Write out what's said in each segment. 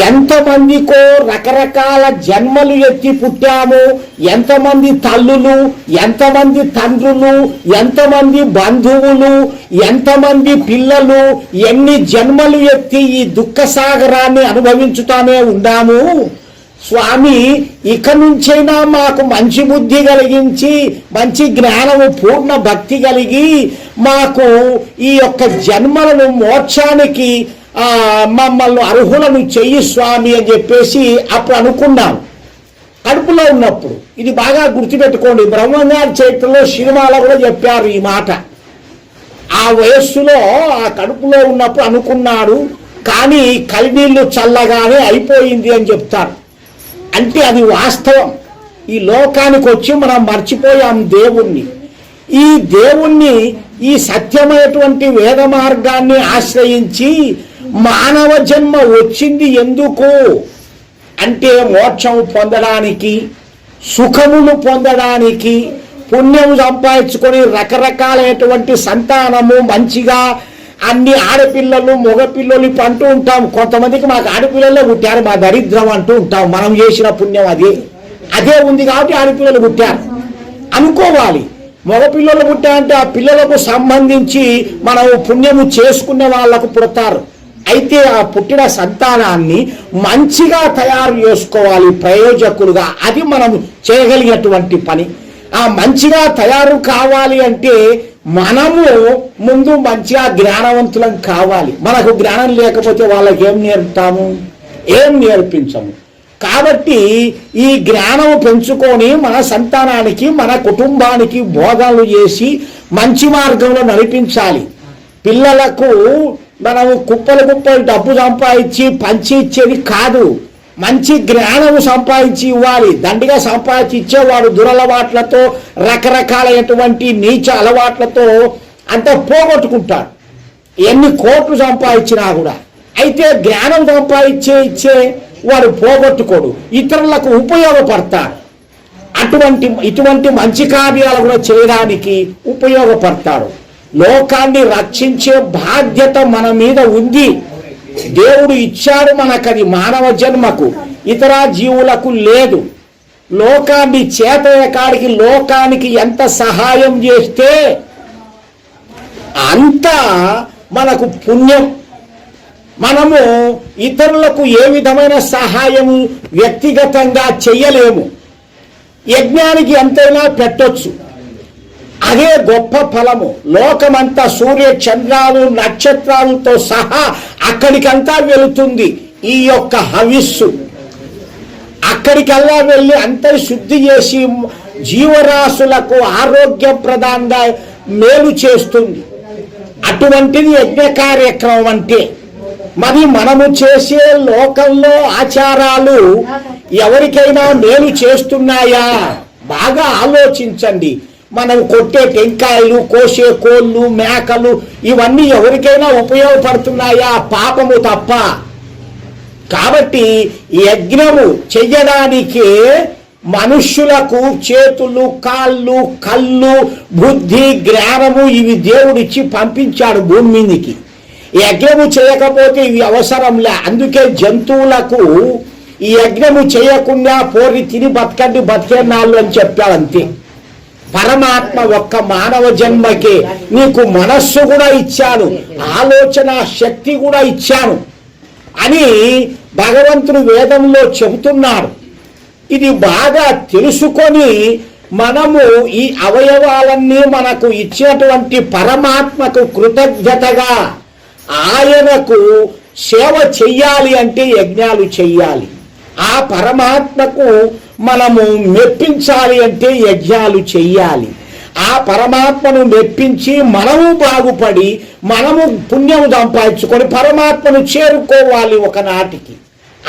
ఎంతమందికో రకరకాల జన్మలు ఎత్తి పుట్టాము? ఎంతమంది తల్లులు? ఎంతమంది తండ్రులు? ఎంతమంది బంధువులు? ఎంతమంది పిల్లలు? ఎన్ని జన్మలు ఎత్తి ఈ దుఃఖ సాగరాన్ని అనుభవించుతానే ఉన్నాము స్వామి ఇక నుంచైనా మాకు మంచి బుద్ధి కలిగించి మంచి జ్ఞానము పూర్ణ భక్తి కలిగి మాకు ఈ యొక్క జన్మలను మోక్షానికి మమ్మల్ని అర్హులను చెయ్యి స్వామి అని చెప్పేసి అప్పుడు అనుకున్నాం. కడుపులో ఉన్నప్పుడు. ఇది బాగా గుర్తుపెట్టుకోండి. బ్రహ్మగారి చరిత్రలో సినిమాలో కూడా చెప్పారు ఈ మాట. ఆ వయస్సులో ఆ కడుపులో ఉన్నప్పుడు అనుకున్నాడు కానీ కలినీళ్ళు చల్లగానే అయిపోయింది అని చెప్తారు. అంటే అది వాస్తవం. ఈ లోకానికి వచ్చి మనం మర్చిపోయాం దేవుణ్ణి. ఈ దేవుణ్ణి ఈ సత్యమైనటువంటి వేద మార్గాన్ని ఆశ్రయించి మానవ జన్మ వచ్చింది ఎందుకు? అంటే మోక్షం పొందడానికి సుఖములు పొందడానికి పుణ్యం సంపాదించుకొని రకరకాలైనటువంటి సంతానము మంచిగా అన్ని ఆడపిల్లలు మగపిల్లలు ఇప్పుడు అంటూ ఉంటాం. కొంతమందికి మాకు ఆడపిల్లలే పుట్టారు మా దరిద్రం అంటూ ఉంటాం. మనం చేసిన పుణ్యం అదే. అదే ఉంది కాబట్టి ఆడపిల్లలు పుట్టారు. అనుకోవాలి. మగపిల్లలు పుట్టారంటే ఆ పిల్లలకు సంబంధించి మనం పుణ్యము చేసుకునే వాళ్ళకు పుడతారు. అయితే ఆ పుట్టిన సంతానాన్ని మంచిగా తయారు చేసుకోవాలి ప్రయోజకులుగా. అది మనం చేయగలిగినటువంటి పని. ఆ మంచిగా తయారు కావాలి అంటే మనము ముందు మంచిగా జ్ఞానవంతులం కావాలి. మనకు జ్ఞానం లేకపోతే వాళ్ళకి ఏం నేర్పుతాము? ఏం నేర్పించము? కాబట్టి ఈ జ్ఞానం పెంచుకొని మన సంతానానికి మన కుటుంబానికి బోధనలు చేసి మంచి మార్గంలో నడిపించాలి. పిల్లలకు మనము కుప్పలు కుప్పలు డబ్బు సంపాదించి పంచి ఇచ్చేది కాదు. మంచి జ్ఞానము సంపాదించి ఇవ్వాలి. దండిగా సంపాదించి ఇచ్చేవాడు దురలవాట్లతో రకరకాలైనటువంటి నీచ అలవాట్లతో అంతా పోగొట్టుకుంటాడు. ఎన్ని కోట్లు సంపాదించినా కూడా. అయితే జ్ఞానం సంపాదించే ఇచ్చే వాడు పోగొట్టుకోడు. ఇతరులకు ఉపయోగపడతాడు. అటువంటి ఇటువంటి మంచి కార్యాలు కూడా చేయడానికి ఉపయోగపడతాడు. లోకాన్ని రక్షించే బాధ్యత మన మీద ఉంది. దేవుడు ఇచ్చాడు మనకది మానవ జన్మకు. ఇతర జీవులకు లేదు. లోకాన్ని చేత కాడికి లోకానికి ఎంత సహాయం చేస్తే అంత మనకు పుణ్యం. మనము ఇతరులకు ఏ విధమైన సహాయము వ్యక్తిగతంగా చెయ్యలేము. యజ్ఞానికి ఎంతైనా పెట్టొచ్చు. అదే గొప్ప ఫలము. లోకమంతా సూర్య చంద్రాలు నక్షత్రాలతో సహా అక్కడికంతా వెళుతుంది ఈ యొక్క హవిస్సు. అక్కడికల్లా వెళ్ళి అంతరి శుద్ధి చేసి జీవరాశులకు ఆరోగ్యప్రదంగా మేలు చేస్తుంది. అటువంటిది యజ్ఞ కార్యక్రమం అంటే. మరి మనము చేసే లోకంలో ఆచారాలు ఎవరికైనా మేలు చేస్తున్నాయా? బాగా ఆలోచించండి. మనం కొట్టే టెంకాయలు కోసే కోళ్ళు మేకలు ఇవన్నీ ఎవరికైనా ఉపయోగపడుతున్నాయా? పాపము తప్ప. కాబట్టి యజ్ఞము చెయ్యడానికి మనుష్యులకు చేతులు కాళ్ళు కళ్ళు బుద్ధి జ్ఞానము ఇవి దేవుడిచ్చి పంపించాడు భూమి మీదకి. యజ్ఞము చేయకపోతే ఇవి అవసరంలే. అందుకే జంతువులకు ఈ యజ్ఞము చేయకుండా పోరి తిని బతకండి బతికే నాళ్ళు అని చెప్పాడు అంతే. పరమాత్మ ఒక్క మానవ జన్మకే నీకు మనస్సు కూడా ఇచ్చాను ఆలోచన శక్తి కూడా ఇచ్చాను అని భగవంతుడు వేదంలో చెబుతున్నాడు. ఇది బాగా తెలుసుకొని మనము ఈ అవయవాలన్నీ మనకు ఇచ్చినటువంటి పరమాత్మకు కృతజ్ఞతగా ఆయనకు సేవ చెయ్యాలి అంటే యజ్ఞాలు చెయ్యాలి. ఆ పరమాత్మకు మనము మెప్పించాలి అంటే యజ్ఞాలు చెయ్యాలి. ఆ పరమాత్మను మెప్పించి మనము బాగుపడి మనము పుణ్యము సంపాదించుకొని పరమాత్మను చేరుకోవాలి ఒకనాటికి.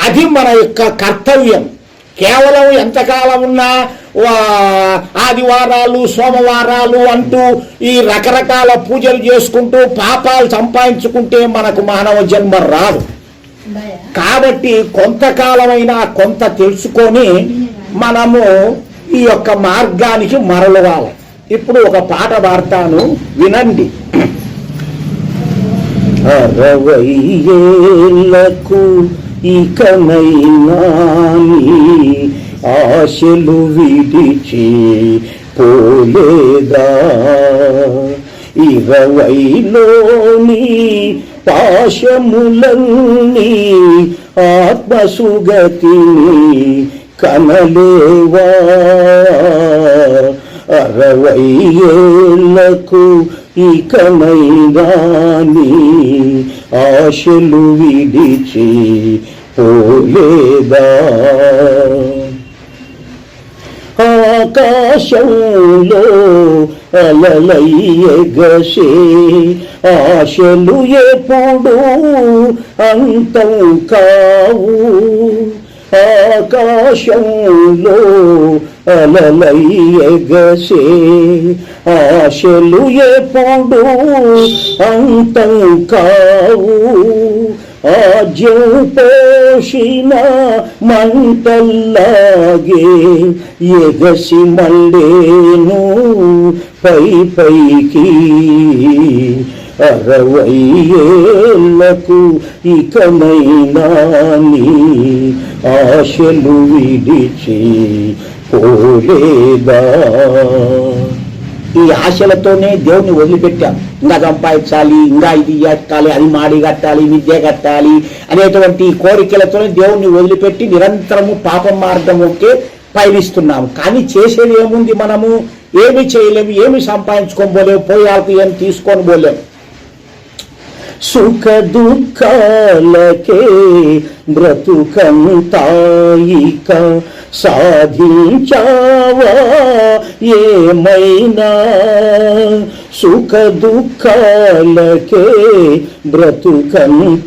అది మన యొక్క కర్తవ్యం. కేవలం ఎంతకాలం ఉన్నా ఆదివారాలు సోమవారాలు అంటూ ఈ రకరకాల పూజలు చేసుకుంటూ పాపాలు సంపాదించుకుంటే మనకు మానవ జన్మ రాదు. కాబట్టి కొంతకాలమైనా కొంత తెలుసుకొని మనము ఈ యొక్క మార్గానికి మరలవాలి. ఇప్పుడు ఒక పాట పాడతాను వినండి. అరవై ఏళ్ళకు ఇకనైనా ఆశలు విడిచి పోలేదా? ఇరవైలోని పాశములన్నీ ఆత్మసుగతిని కనలేవా అరవై ఏళ్ళకు ఇకనైనా ఆశలు విడిచి పోలేదా? ఆకాశంలో అలలయ్యగసే ఆశలు ఎప్పుడు అంతం కావు. ఆకాశంలో అలలయ్యగసే. ఆశలు ఎప్పుడు అంతం కావు. ఆజ్యం పోషిన మంటల్లాగే ఎగసి మళ్ళేను పై పైకి. అరవయ్యేళ్ళకు ఇకమైనా నీ ఆశలు విడిచి పోలేదా? ఈ ఆశలతోనే దేవుణ్ణి వదిలిపెట్టాం. ఇంకా సంపాదించాలి ఇంకా ఇది కట్టాలి అది మాడి కట్టాలి విద్య కట్టాలి అనేటువంటి కోరికలతోనే దేవుణ్ణి వదిలిపెట్టి నిరంతరము పాపం మార్గముకే పయనిస్తున్నాము. కానీ చేసేది ఏముంది మనము? ఏమి చేయలేము ఏమి సంపాదించుకోబోలేము పోయాలకు ఏం తీసుకొని పోలేము. సుఖ దుఃఖాలకే బ్రతుకంతాయిక సాధించావా ఏమైనా? సుఖ దుఃఖాలకే బ్రతుకంతాయిక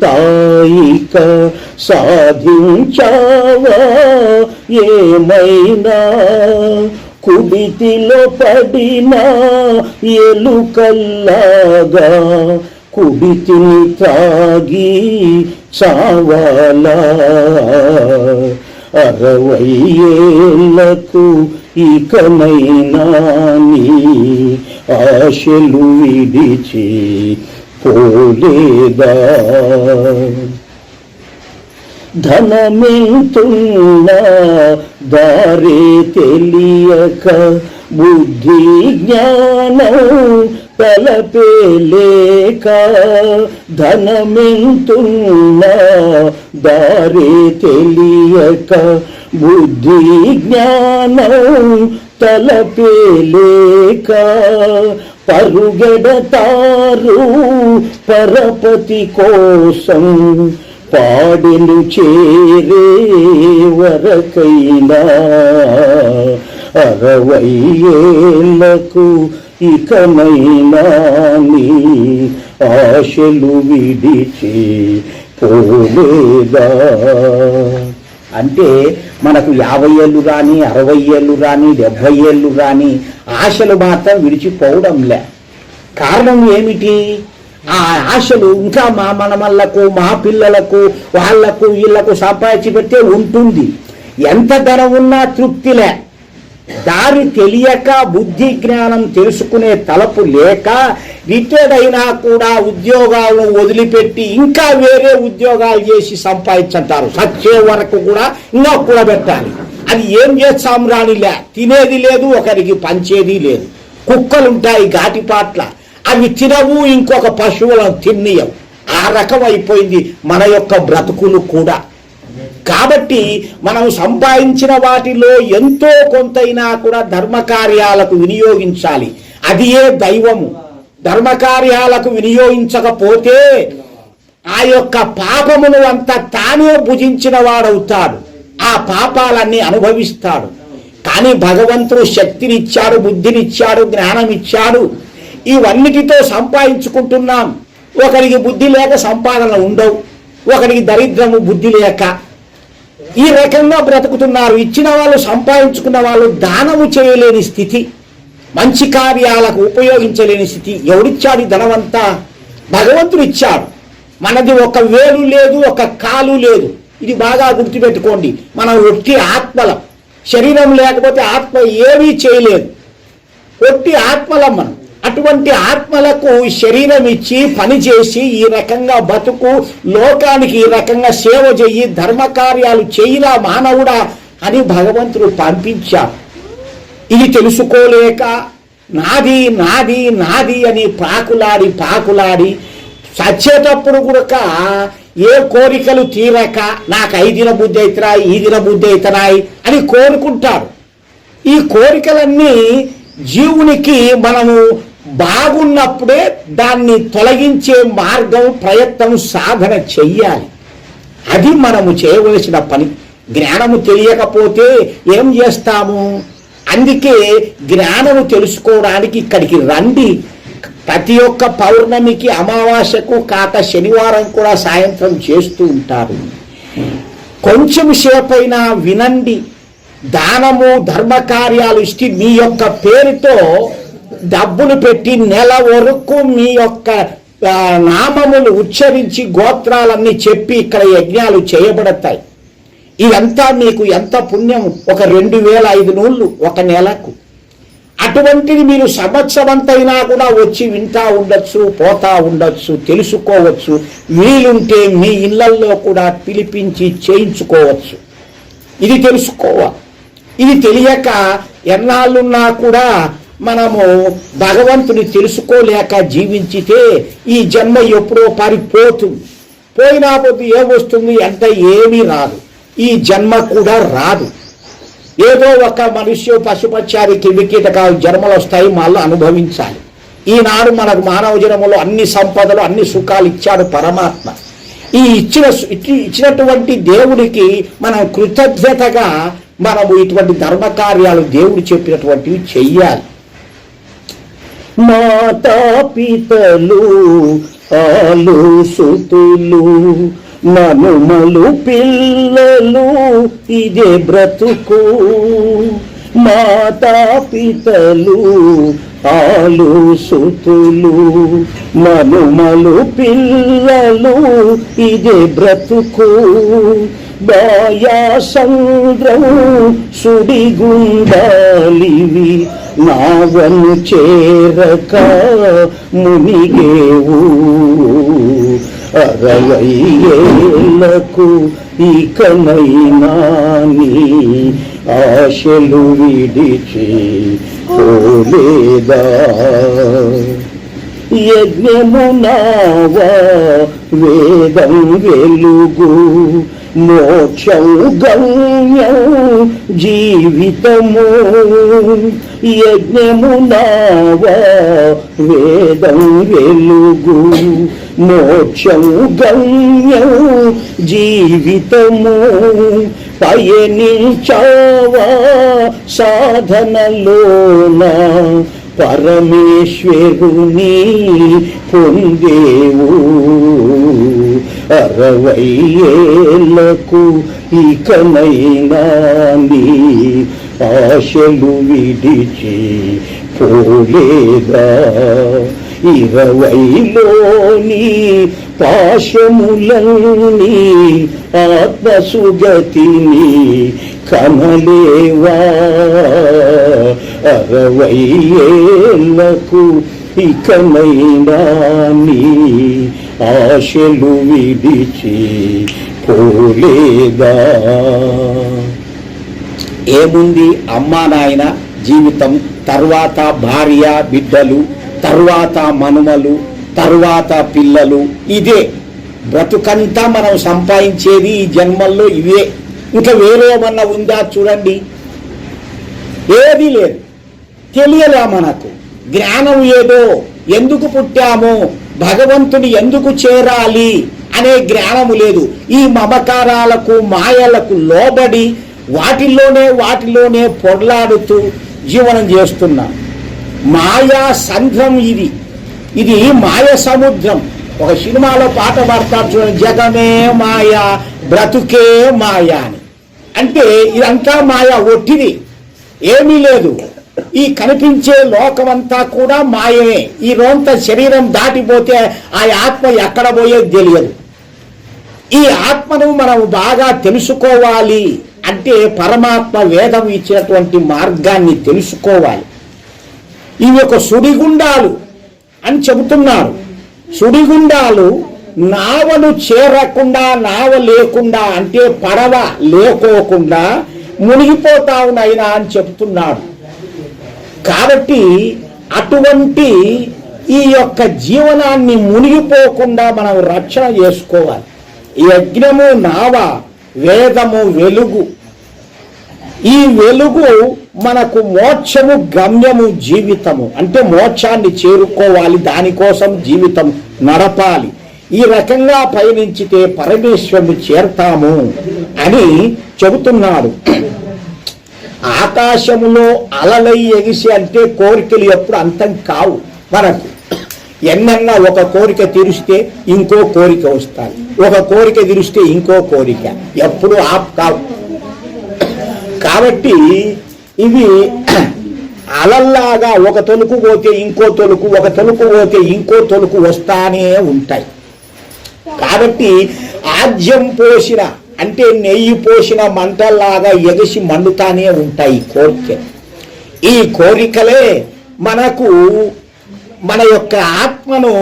సాధించావా ఏమైనా? కుడితిలో పడిన ఎలుకల్లాగా కుడితిని త్రాగి చావాలా. అరవై ఏళ్ళకు ఇకమైనా నీ ఆశలు విడిచి పోలేదా? ధనమెంతున్నా దారే తెలియక బుద్ధి జ్ఞానం తలపేలేక ధనమెంతున్నా దారి తెలియక బుద్ధి జ్ఞానం తలపేలేక పరుగెడతారు పరపతి కోసం పాడెను చేరే వరకైనా అరవై ఏళ్ళకు ఇకమైనా నీ ఆశలు విడిచి పోలేదా? అంటే మనకు యాభై ఏళ్ళు కానీ అరవై ఏళ్ళు కానీ డెబ్భై ఏళ్ళు కానీ ఆశలు మాత్రం విడిచిపోవడంలే. కారణం ఏమిటి? ఆ ఆశలు ఇంకా మా మనమల్లకు మా పిల్లలకు వాళ్ళకు వీళ్ళకు సంపాదించి పెడితే ఉంటుంది. ఎంత ధనం ఉన్నా తృప్తిలే దారి తెలియక బుద్ధి జ్ఞానం తెలుసుకునే తలపు లేక రిటైర్డ్ అయినా కూడా ఉద్యోగాలను వదిలిపెట్టి ఇంకా వేరే ఉద్యోగాలు చేసి సంపాదించంటారు. సచ్చే వరకు కూడా ఇంకా కూడబెట్టాలి. అది ఏం చేస్తాం రానిలే తినేది లేదు ఒకరికి పంచేది లేదు. కుక్కలుంటాయి ఘాటిపాట్ల అవి తినవు ఇంకొక పశువులను తిన్నీయవు. ఆ రకం అయిపోయింది మన యొక్క బ్రతుకులు కూడా. కాబట్టి మనం సంపాదించిన వాటిలో ఎంతో కొంతైనా కూడా ధర్మకార్యాలకు వినియోగించాలి. అది ఏ దైవము? ధర్మకార్యాలకు వినియోగించకపోతే ఆ యొక్క పాపమును అంతా తానే భుజించిన వాడవుతాడు ఆ పాపాలన్నీ అనుభవిస్తాడు. కానీ భగవంతుడు శక్తినిచ్చాడు బుద్ధినిచ్చాడు జ్ఞానం ఇచ్చాడు ఇవన్నిటితో సంపాదించుకుంటున్నాం. ఒకరికి బుద్ధి లేక సంపాదన ఉండవు. ఒకరికి దరిద్రము బుద్ధి లేక. ఈ రకంగా బ్రతుకుతున్నారు. ఇచ్చిన వాళ్ళు సంపాదించుకున్న వాళ్ళు దానము చేయలేని స్థితి మంచి కార్యాలకు ఉపయోగించలేని స్థితి. ఎవడిచ్చాడు ధనమంతా? భగవంతుడు ఇచ్చాడు మనది ఒక వేలు లేదు ఒక కాలు లేదు. ఇది బాగా గుర్తుపెట్టుకోండి. మనం ఒట్టి ఆత్మలం. శరీరం లేకపోతే ఆత్మ ఏమీ చేయలేదు. ఒట్టి ఆత్మలం మనం. అటువంటి ఆత్మలకు శరీరం ఇచ్చి పని చేసి ఈ రకంగా బతుకు లోకానికి ఈ రకంగా సేవ చెయ్యి ధర్మ కార్యాలు మానవుడా అని భగవంతుడు పంపించాడు. ఇది తెలుసుకోలేక నాది నాది నాది అని పాకులాడి పాకులాడి చచ్చేటప్పుడు కూడా ఏ కోరికలు తీరక నాకు ఐదిన దిన బుద్ధి అవుతున్నాయి ఈ దిన బుద్ధి అవుతున్నాయి అని కోరుకుంటారు. ఈ కోరికలన్నీ జీవునికి మనము బాగున్నప్పుడే దాన్ని తొలగించే మార్గం ప్రయత్నం సాధన చెయ్యాలి. అది మనము చేయవలసిన పని. జ్ఞానము తెలియకపోతే ఏం చేస్తాము? అందుకే జ్ఞానము తెలుసుకోవడానికి ఇక్కడికి రండి. ప్రతి ఒక్క పౌర్ణమికి అమావాస్యకు కాక శనివారం కూడా సాయంత్రం చేస్తూ ఉంటారు. కొంచెం సేపైనా వినండి. దానము ధర్మ కార్యాలు ఇష్టి మీ యొక్క పేరుతో డబ్బులు పెట్టి నెల వరకు మీ యొక్క నామములు ఉచ్చరించి గోత్రాలన్నీ చెప్పి ఇక్కడ యజ్ఞాలు చేయబడతాయి. ఇదంతా మీకు ఎంత పుణ్యం ఒక రెండు వేల ఐదు నూళ్ళు ఒక నెలకు. అటువంటిది మీరు సంవత్సరంతైనా కూడా వచ్చి వింటా ఉండొచ్చు పోతా ఉండొచ్చు తెలుసుకోవచ్చు. వీలుంటే మీ ఇళ్ళల్లో కూడా పిలిపించి చేయించుకోవచ్చు. ఇది తెలుసుకోవాలి. ఇది తెలియక ఎన్నాళ్ళున్నా కూడా మనము భగవంతుని తెలుసుకోలేక జీవించితే ఈ జన్మ ఎప్పుడో పారిపోతుంది. పోయినా పొద్దు ఏమొస్తుంది ఎంత ఏమీ రాదు. ఈ జన్మ కూడా రాదు. ఏదో ఒక మనుష్య పశుపచారి కివికీటకాలు జన్మలు వస్తాయి మళ్ళీ అనుభవించాలి. ఈనాడు మనకు మానవ జన్మలో అన్ని సంపదలు అన్ని సుఖాలు ఇచ్చాడు పరమాత్మ. ఈ ఇచ్చిన ఇచ్చినటువంటి దేవుడికి మనం కృతజ్ఞతగా మనము ఇటువంటి ధర్మకార్యాలు దేవుడు చెప్పినటువంటివి చెయ్యాలి. మాతా పితలు ఆలు సుతులు మనుమలు పిల్లలు ఇదే బ్రతుకు. మాతా పితలు ఆలు సుతులు మనుమలు పిల్లలు ఇదే బ్రతుకు. బాయాసంద్రం సుడిగుండాలివి నావను చేరక మునిగేవు. అరవై ఇకనైనా నీ ఆశలు విడిచి పోలేదా? యజ్ఞమునావా వేదం వెలుగు మోక్షం గమ్యం జీవితము యజ్ఞమునావా వేదం వెలుగు. మోక్షం గమ్యం జీవితము పయనించావా సాధనలోన పరమేశ్వరుని పొందేవు. అరవై ఏళ్ళకు ఇకనైనా నీ ఆశలు విడిచి పోలేదా? ఇరవైలోని పాశములని ఆత్మసుగతిని కమలేవా అరవై ఏళ్ళకు ఇకనైనా నీ ఆశలు విడిచి పోలేదా? ఏముంది అమ్మా నాయన జీవితం? తర్వాత భార్య బిడ్డలు తర్వాత మనుమలు తర్వాత పిల్లలు. ఇదే బ్రతుకంతా మనం సంపాదించేది ఈ జన్మల్లో ఇవే. ఇంకా వేరేమన్నా ఉందా చూడండి. ఏది లేదు. తెలియలే మనకు? జ్ఞానం ఏదో ఎందుకు పుట్టాము? భగవంతుని ఎందుకు చేరాలి? అనే జ్ఞానము లేదు. ఈ మమకారాలకు మాయలకు లోబడి వాటిల్లోనే వాటిలోనే పొర్లాడుతూ జీవనం చేస్తున్నాం. మాయా సంఘం ఇది. ఇది మాయ సముద్రం. ఒక సినిమాలో పాట పాడతారు చూడండి జగమే మాయ బ్రతుకే మాయ అని. అంటే ఇదంతా మాయ ఒట్టిది. ఏమీ లేదు. ఈ కనిపించే లోకమంతా కూడా మాయమే ఈ రోంత శరీరం దాటిపోతే ఆ ఆత్మ ఎక్కడ పోయేది తెలియదు. ఈ ఆత్మను మనం బాగా తెలుసుకోవాలి అంటే పరమాత్మ వేదం ఇచ్చినటువంటి మార్గాన్ని తెలుసుకోవాలి. ఇవి ఒక సుడిగుండాలు అని చెబుతున్నారు. సుడిగుండాలు నావను చేరకుండా నావ లేకుండా అంటే పడవ లేకోకుండా మునిగిపోతావు నైనా అని చెప్తున్నాడు కాబట్టి అటువంటి ఈ యొక్క జీవనాన్ని మునిగిపోకుండా మనం రక్షణ చేసుకోవాలి. యజ్ఞము నావ వేదము వెలుగు. ఈ వెలుగు మనకు మోక్షము గమ్యము జీవితము. అంటే మోక్షాన్ని చేరుకోవాలి దానికోసం జీవితం నడపాలి. ఈ రకంగా పయనించితే పరమేశ్వరుని చేరతాము అని చెబుతున్నాడు. ఆకాశములో అలలై ఎగిసి అంటే కోరికలు ఎప్పుడు అంతం కావు మనకు. ఎన్నన్నా ఒక కోరిక తీరిస్తే ఇంకో కోరిక వస్తాయి ఒక కోరిక తీరిస్తే ఇంకో కోరిక. ఎప్పుడు ఆప్ కావు. కాబట్టి ఇవి అలల్లాగా ఒక తొలుకు పోతే ఇంకో తొలుకు ఒక తొలుకు పోతే ఇంకో తొలుకు వస్తానే ఉంటాయి. కాబట్టి ఆజ్యం పోసిన అంటే నెయ్యి పోసిన మంటల్లాగా ఎగసి మండుతానే ఉంటాయి కోరిక. ఈ కోరికలే మనకు మన యొక్క ఆత్మను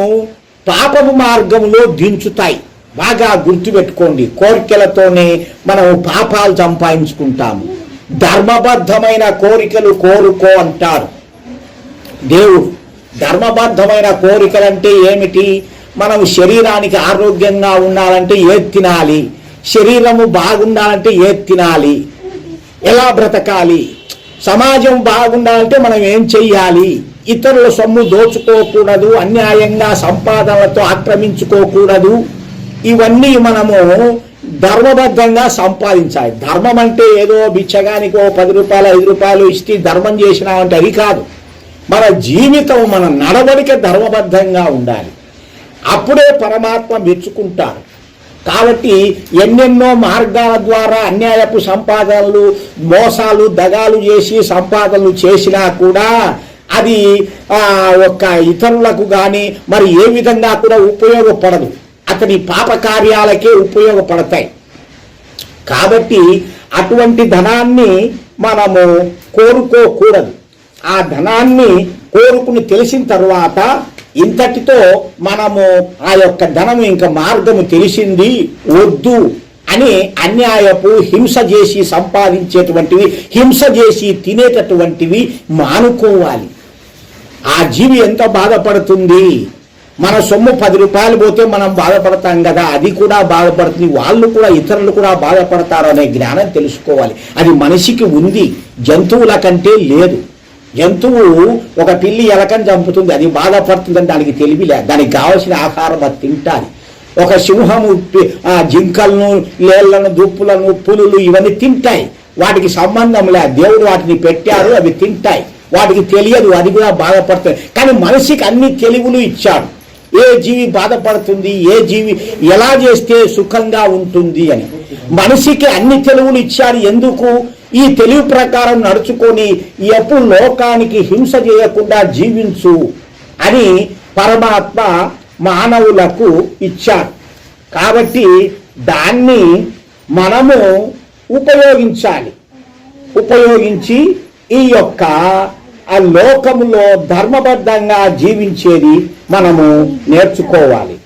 పాపపు మార్గంలో దించుతాయి. బాగా గుర్తుపెట్టుకోండి కోరికలతోనే మనం పాపాలు సంపాదించుకుంటాము. ధర్మబద్ధమైన కోరికలు కోరుకో అంటారు. దేవుడు ధర్మబద్ధమైన కోరికలంటే ఏమిటి? మనం శరీరానికి ఆరోగ్యంగా ఉండాలంటే ఏది తినాలి? శరీరము బాగుండాలంటే ఏది తినాలి? ఎలా బ్రతకాలి? సమాజం బాగుండాలంటే మనం ఏం చెయ్యాలి? ఇతరుల సొమ్ము దోచుకోకూడదు అన్యాయంగా సంపాదనలతో ఆక్రమించుకోకూడదు. ఇవన్నీ మనము ధర్మబద్ధంగా సంపాదించాలి. ధర్మం అంటే ఏదో బిచ్చగానికో పది రూపాయలు ఐదు రూపాయలు ఇస్తే ధర్మం చేసినామంటే అది కాదు. మన జీవితం మన నడవడిక ధర్మబద్ధంగా ఉండాలి. అప్పుడే పరమాత్మ మెచ్చుకుంటారు కాబట్టి ఎన్నెన్నో మార్గాల ద్వారా అన్యాయపు సంపాదనలు మోసాలు దగాలు చేసి సంపాదనలు చేసినా కూడా అది ఒక ఇతరులకు కానీ మరి ఏ విధంగా కూడా ఉపయోగపడదు. అతని పాప కార్యాలకే ఉపయోగపడతాయి. కాబట్టి అటువంటి ధనాన్ని మనము కోరుకోకూడదు. ఆ ధనాన్ని కోరుకుని తెలిసిన తర్వాత ఇంతటితో మనము ఆ యొక్క ధనము ఇంకా మార్గము తెలిసింది వద్దు అని అన్యాయపు హింస చేసి సంపాదించేటువంటివి హింస చేసి తినేటటువంటివి మానుకోవాలి. ఆ జీవి ఎంత బాధపడుతుంది? మన సొమ్ము పది రూపాయలు పోతే మనం బాధపడతాం కదా అది కూడా బాధపడుతుంది వాళ్ళు కూడా ఇతరులు కూడా బాధపడతారు అనే జ్ఞానం తెలుసుకోవాలి. అది మనిషికి ఉంది జంతువుల కంటే లేదు. జంతువు ఒక పిల్లి ఎలకని చంపుతుంది అది బాధపడుతుందని దానికి తెలివిలే దానికి కావలసిన ఆహారం అది తింటాలి ఒక సింహము జింకలను లేళ్ళను దుప్పులను పులులు ఇవన్నీ తింటాయి. వాటికి సంబంధం లే దేవుడు వాటిని పెట్టారు అవి తింటాయి. వాటికి తెలియదు అది కూడా బాధపడుతుంది. కానీ మనిషికి అన్ని తెలివులు ఇచ్చాడు. ఏ జీవి బాధపడుతుంది ఏ జీవి ఎలా చేస్తే సుఖంగా ఉంటుంది అని. మనిషికి అన్ని తెలివులు ఇచ్చారు ఎందుకు? ఈ తెలివి ప్రకారం నడుచుకొని ఎప్పుడు లోకానికి హింస చేయకుండా జీవించు అని పరమాత్మ మానవులకు ఇచ్చారు. కాబట్టి దాన్ని మనము ఉపయోగించాలి. ఉపయోగించి ఈ యొక్క ఆ లోకములో ధర్మబద్ధంగా జీవించేది మనము నేర్చుకోవాలి.